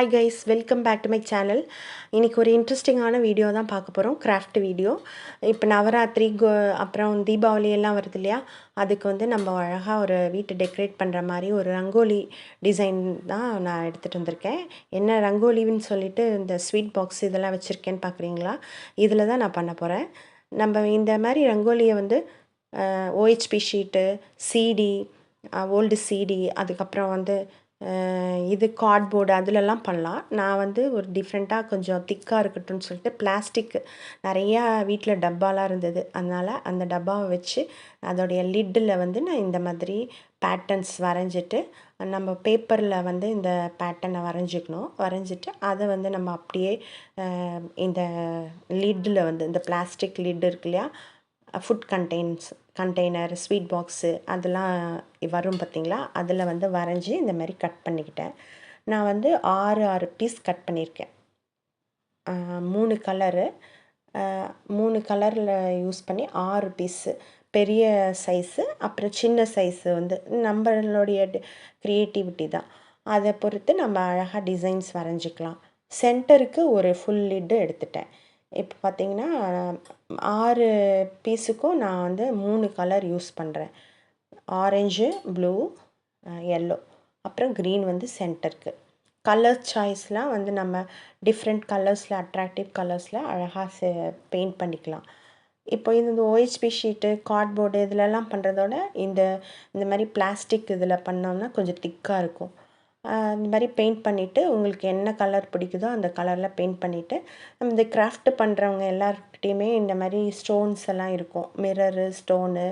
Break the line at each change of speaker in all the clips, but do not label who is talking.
Hi guys welcome back to my channel இன்றைக்கி ஒரு இன்ட்ரெஸ்டிங்கான வீடியோ தான் பார்க்க போகிறோம் கிராஃப்ட் வீடியோ இப்போ நவராத்திரி கோ அப்புறம் தீபாவளி எல்லாம் வருது இல்லையா? அதுக்கு வந்து நம்ம அழகாக ஒரு வீட்டை டெக்கரேட் பண்ணுற மாதிரி ஒரு ரங்கோலி டிசைன் தான் நான் எடுத்துகிட்டு வந்திருக்கேன். என்ன ரங்கோலின்னு சொல்லிட்டு இந்த ஸ்வீட் பாக்ஸ் இதெல்லாம் வச்சுருக்கேன்னு பார்க்குறீங்களா? இதில் தான் நான் பண்ண போகிறேன் நம்ம இந்த மாதிரி ரங்கோலியை வந்து OHP sheet CD old CD அதுக்கப்புறம் வந்து இது கார்ட்போர்டு அதிலெல்லாம் பண்ணலாம். நான் வந்து ஒரு டிஃப்ரெண்ட்டாக கொஞ்சம் திக்காக இருக்கட்டும்னு சொல்லிட்டு பிளாஸ்டிக் நிறையா வீட்டில் டப்பாலாம் இருந்தது. அதனால் அந்த டப்பாவை வச்சு அதோடைய லிட்டில் வந்து நான் இந்த மாதிரி பேட்டர்ன்ஸ் வரைஞ்சிட்டு நம்ம பேப்பரில் வந்து இந்த பேட்டர்னை வரைஞ்சிக்கணும். வரைஞ்சிட்டு அதை வந்து நம்ம அப்படியே இந்த லிட்டில் வந்து இந்த பிளாஸ்டிக் லிட் இருக்கு இல்லையா food contains container sweet box அதெல்லாம் வரும் பார்த்தீங்களா? அதில் வந்து வரைஞ்சி இந்த மாதிரி கட் பண்ணிக்கிட்டேன். நான் வந்து ஆறு ஆறு பீஸ் கட் பண்ணியிருக்கேன். மூணு கலரு மூணு கலரில் யூஸ் பண்ணி ஆறு பீஸு பெரிய சைஸு அப்புறம் சின்ன சைஸு வந்து நம்மளுடைய க்ரியேட்டிவிட்டி தான். அதை பொறுத்து நம்ம அழகாக டிசைன்ஸ் வரைஞ்சிக்கலாம். சென்டருக்கு ஒரு ஃபுல் லிட்டு எடுத்துட்டேன். இப்போ பார்த்தீங்கன்னா ஆறு பீஸுக்கும் நான் வந்து மூணு கலர் யூஸ் பண்ணுறேன் ஆரஞ்சு ப்ளூ எல்லோ அப்புறம் க்ரீன் வந்து சென்டருக்கு கலர் சாய்ஸ்லாம் வந்து நம்ம டிஃப்ரெண்ட் கலர்ஸில் அட்ராக்டிவ் கலர்ஸில் அழகாக பெயிண்ட் பண்ணிக்கலாம். இப்போ இந்த ஓஹெச்பி ஷீட்டு கார்ட்போர்டு இதிலலாம் பண்ணுறதோட இந்த இந்த மாதிரி பிளாஸ்டிக் இதில் பண்ணோம்னா கொஞ்சம் திக்காக இருக்கும். இந்த மாதிரி பெயிண்ட் பண்ணிவிட்டு உங்களுக்கு என்ன கலர் பிடிக்குதோ அந்த கலரில் பெயிண்ட் பண்ணிவிட்டு நம்ம இந்த கிராஃப்ட் பண்ணுறவங்க எல்லாருக்கிட்டேயுமே இந்த மாதிரி ஸ்டோன்ஸ் எல்லாம் இருக்கும். மிரரு ஸ்டோனு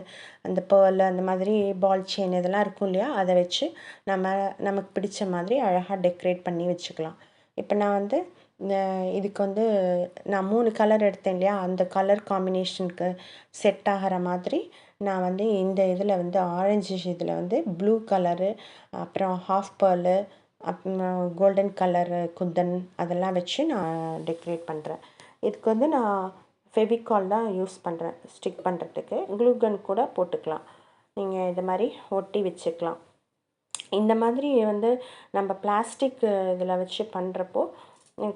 அந்த பேர்ல் அந்த மாதிரி பால் செயின் இதெல்லாம் இருக்கும் இல்லையா? அதை வச்சு நம்ம நமக்கு பிடிச்ச மாதிரி அழகாக டெக்கரேட் பண்ணி வச்சுக்கலாம். இப்போ நான் வந்து இதுக்கு வந்து நான் மூணு கலர் எடுத்தேன் இல்லையா? அந்த கலர் காம்பினேஷனுக்கு செட் ஆகிற மாதிரி நான் வந்து இந்த இதில் வந்து ஆரஞ்சு இதில் வந்து ப்ளூ கலரு அப்புறம் ஹாஃப் பேர்லு அப்புறம் கோல்டன் கலரு குந்தன் அதெல்லாம் வச்சு நான் டெக்கரேட் பண்ணுறேன் இதுக்கு வந்து நான் ஃபெவிகால் தான் யூஸ் பண்ணுறேன் ஸ்டிக் பண்ணுறதுக்கு க்ளூகன் கூட போட்டுக்கலாம். நீங்கள் இது மாதிரி ஒட்டி வச்சுக்கலாம். இந்த மாதிரி வந்து நம்ம பிளாஸ்டிக் இதில் வச்சு பண்ணுறப்போ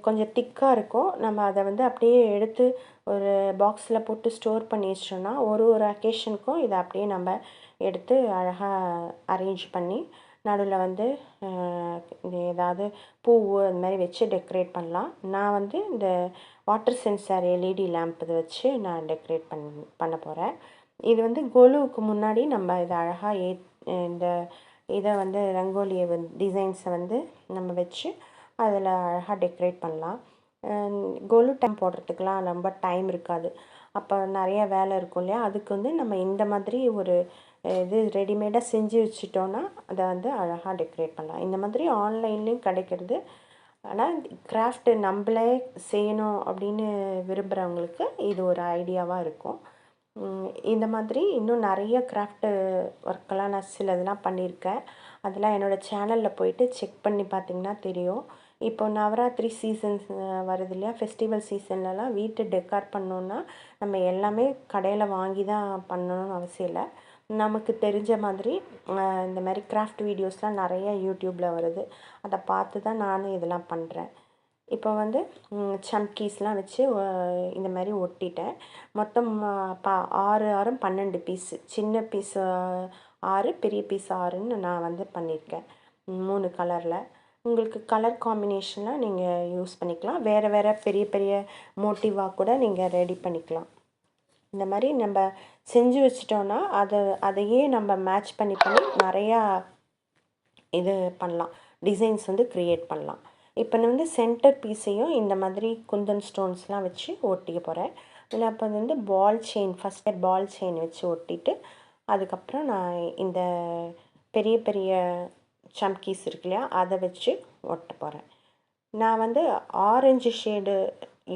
கொஞ்சம் திக்காக இருக்கும். நம்ம அதை வந்து அப்படியே எடுத்து ஒரு பாக்ஸில் போட்டு ஸ்டோர் பண்ணி வச்சிட்டோம்னா ஒரு ஒரு அக்கேஷனுக்கும் இதை அப்படியே நம்ம எடுத்து அழகாக அரேஞ்ச் பண்ணி நடுவில் வந்து ஏதாவது பூவு அந்த மாதிரி வச்சு டெக்கரேட் பண்ணலாம். நான் வந்து இந்த வாட்டர் சென்சார் எல்இடி லேம்ப் இதை வச்சு நான் டெக்கரேட் பண் பண்ண போகிறேன் இது வந்து கொலுவுக்கு முன்னாடி நம்ம இதை அழகாக ஏ இந்த இதை வந்து ரங்கோலியை வந்து டிசைன்ஸை வந்து நம்ம வச்சு அதில் அழகாக டெக்கரேட் பண்ணலாம். கொலு டைம் போடுறதுக்கெலாம் ரொம்ப டைம் இருக்காது. அப்போ நிறைய வேலை இருக்கும் இல்லையா? அதுக்கு வந்து நம்ம இந்த மாதிரி ஒரு இது ரெடிமேடாக செஞ்சு வச்சிட்டோன்னா அதை வந்து அழகாக டெக்கரேட் பண்ணலாம். இந்த மாதிரி ஆன்லைன்லேயும் கிடைக்கிறது. ஆனால் கிராஃப்ட் நம்மளே செய்யணும் அப்படின்னு விரும்புகிறவங்களுக்கு இது ஒரு ஐடியாவாக இருக்கும். இந்த மாதிரி இன்னும் நிறைய கிராஃப்ட்டு ஒர்க்கெல்லாம் நான் சிலதெல்லாம் பண்ணியிருக்கேன். அதெல்லாம் என்னோடய சேனலில் போயிட்டு செக் பண்ணி பார்த்திங்கன்னா தெரியும். இப்போ நவராத்திரி சீசன்ஸ் வருது இல்லையா? ஃபெஸ்டிவல் சீசன்லலாம் வீட்டு டெக்கார் பண்ணோன்னா நம்ம எல்லாமே கடையில் வாங்கி தான் பண்ணணும்னு அவசியம் இல்லை. நமக்கு தெரிஞ்ச மாதிரி இந்த மாதிரி கிராஃப்ட் வீடியோஸ்லாம் நிறைய யூடியூப்பில் வருது. அதை பார்த்து தான் நானும் இதெல்லாம் பண்ணுறேன் இப்போ வந்து சம்கீஸ்லாம் வச்சு இந்த மாதிரி ஒட்டிட்டேன். மொத்தம் பா ஆறு ஆறும் பன்னெண்டு பீஸு சின்ன பீஸ் ஆறு பெரிய பீஸ் ஆறுன்னு நான் வந்து பண்ணியிருக்கேன். மூணு கலரில் உங்களுக்கு கலர் காம்பினேஷனாக நீங்கள் யூஸ் பண்ணிக்கலாம். வேறு வேறு பெரிய பெரிய மோட்டிவாக கூட நீங்கள் ரெடி பண்ணிக்கலாம். இந்த மாதிரி நம்ம செஞ்சு வச்சிட்டோன்னா அதை அதையே நம்ம மேட்ச் பண்ணி பண்ணி நிறையா இது பண்ணலாம். டிசைன்ஸ் வந்து க்ரியேட் பண்ணலாம். இப்போ நான் வந்து சென்டர் பீஸையும் இந்த மாதிரி குந்தன் ஸ்டோன்ஸ்லாம் வச்சு ஒட்டிக்க போகிறேன் இல்லை அப்போ வந்து ball chain first ball chain வச்சு ஒட்டிட்டு அதுக்கப்புறம் நான் இந்த பெரிய பெரிய சம்கீஸ் இருக்கு இல்லையா அதை வச்சு ஒட்ட போகிறேன் நான் வந்து ஆரஞ்சு ஷேடு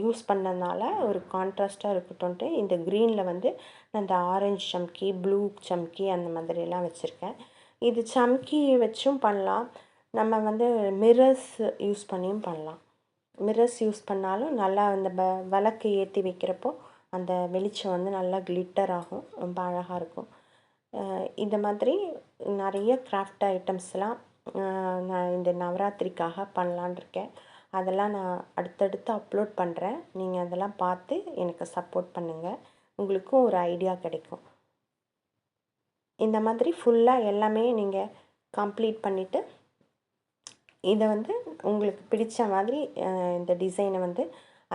யூஸ் பண்ணதுனால ஒரு கான்ட்ராஸ்ட்டாக இருக்கட்டும்ட்டு இந்த க்ரீனில் வந்து நான் இந்த ஆரஞ்சு சம்கி ப்ளூ சம்கி அந்த மாதிரிலாம் வச்சுருக்கேன். இது சம்கி வச்சும் பண்ணலாம். நம்ம வந்து மிரர்ஸ் யூஸ் பண்ணியும் பண்ணலாம். மிரர்ஸ் யூஸ் பண்ணாலும் நல்லா அந்த ப விளக்கு ஏற்றி வைக்கிறப்போ அந்த வெளிச்சம் வந்து நல்லா கிளிட்டர் ஆகும். ரொம்ப அழகாக இருக்கும். இந்த மாதிரி நிறைய கிராஃப்ட் ஐட்டம்ஸ்லாம் நான் இந்த நவராத்திரிக்காக பண்ணலான்னு இருக்கேன். அதெல்லாம் நான் அடுத்தடுத்து அப்லோட் பண்ணுறேன் நீங்கள் அதெல்லாம் பார்த்து எனக்கு சப்போர்ட் பண்ணுங்கள் உங்களுக்கும் ஒரு ஐடியா கிடைக்கும். இந்த மாதிரி ஃபுல்லாக எல்லாமே நீங்கள் கம்ப்ளீட் பண்ணிவிட்டு இதை வந்து உங்களுக்கு பிடித்த மாதிரி இந்த டிசைனை வந்து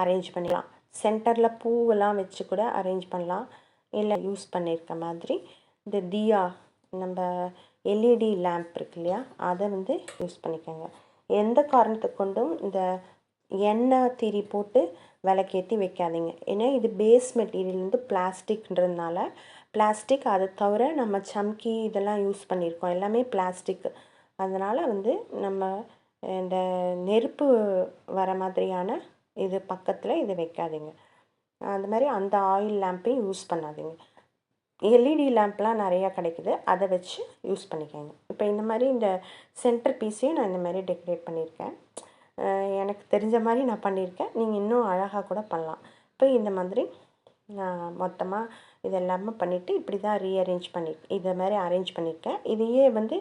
அரேஞ்ச் பண்ணிடலாம் சென்டரில் பூவெல்லாம் வச்சு கூட அரேஞ்ச் பண்ணலாம். இல்லை யூஸ் பண்ணியிருக்க மாதிரி இந்த தியா நம்ம எல்இடி லேம்ப் இருக்கு இல்லையா அதை வந்து யூஸ் பண்ணிக்கோங்க. எந்த காரணத்தை கொண்டும் இந்த எண்ணெய் திரி போட்டு விளக்கேற்றி வைக்காதீங்க. ஏன்னா இது பேஸ் மெட்டீரியல் வந்து பிளாஸ்டிக்ன்றதுனால பிளாஸ்டிக் அதை தவிர நம்ம சம்கி இதெல்லாம் யூஸ் பண்ணியிருக்கோம் எல்லாமே பிளாஸ்டிக் அதனால் வந்து நம்ம இந்த நெருப்பு வர மாதிரியான இது பக்கத்தில் இது வைக்காதீங்க. அந்த மாதிரி அந்த ஆயில் லேம்பையும் யூஸ் பண்ணாதீங்க. எல்இடி லேம்ப்லாம் நிறையா கிடைக்குது. அதை வச்சு யூஸ் பண்ணிக்கோங்க. இப்போ இந்த மாதிரி இந்த சென்டர் பீஸையும் நான் இந்த மாதிரி டெக்கரேட் பண்ணியிருக்கேன் எனக்கு தெரிஞ்ச மாதிரி நான் பண்ணியிருக்கேன் நீங்கள் இன்னும் அழகாக கூட பண்ணலாம். இப்போ இந்த மாதிரி நான் மொத்தமாக இது எல்லாமே பண்ணிவிட்டு இப்படி தான் ரீஅரேஞ்ச் பண்ணி இதை மாதிரி அரேஞ்ச் பண்ணியிருக்கேன் இதையே வந்து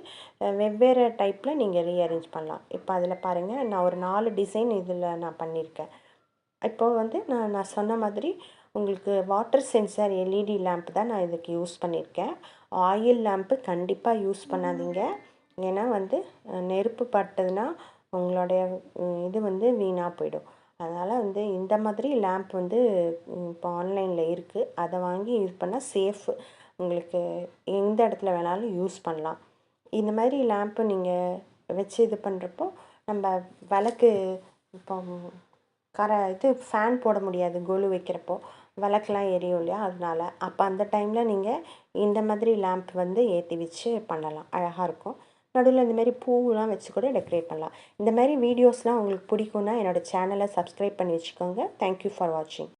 வெவ்வேறு டைப்பில் நீங்கள் ரீஅரேஞ்ச் பண்ணலாம். இப்போ அதில் பாருங்கள் நான் ஒரு நாலு டிசைன் இதில் நான் பண்ணியிருக்கேன் இப்போது வந்து நான் நான் சொன்ன மாதிரி உங்களுக்கு வாட்டர் சென்சார் எல்இடி லேம்ப் தான் நான் இதுக்கு யூஸ் பண்ணியிருக்கேன் ஆயில் லேம்ப்பு கண்டிப்பாக யூஸ் பண்ணாதீங்க. ஏன்னா வந்து நெருப்பு பட்டதுன்னா உங்களுடைய இது வந்து வீணாக போயிடும். அதனால் வந்து இந்த மாதிரி லேம்ப் வந்து இப்போ ஆன்லைனில் இருக்குது அதை வாங்கி யூஸ் பண்ணால் சேஃபு உங்களுக்கு எந்த இடத்துல வேணாலும் யூஸ் பண்ணலாம். இந்த மாதிரி லேம்ப்பு நீங்கள் வச்சு இது பண்ணுறப்போ நம்ம விளக்கு இப்போ கர இது ஃபேன் போட முடியாது கொலு வைக்கிறப்போ. விளக்குலாம் எரியும் இல்லையா? அதனால. அப்போ அந்த டைமில் நீங்கள் இந்த மாதிரி லேம்ப் வந்து ஏற்றி வச்சு பண்ணலாம். அழகாக இருக்கும். நடுவில் இந்த மாதிரி பூவெலாம் வச்சு கூட டெக்கரேட் பண்ணலாம். இந்த மாதிரி வீடியோஸ்லாம் உங்களுக்கு பிடிக்கும்னா என்னோடய சேனலை சப்ஸ்கிரைப் பண்ணி வச்சுக்கோங்க. தேங்க்யூ ஃபார் வாட்சிங்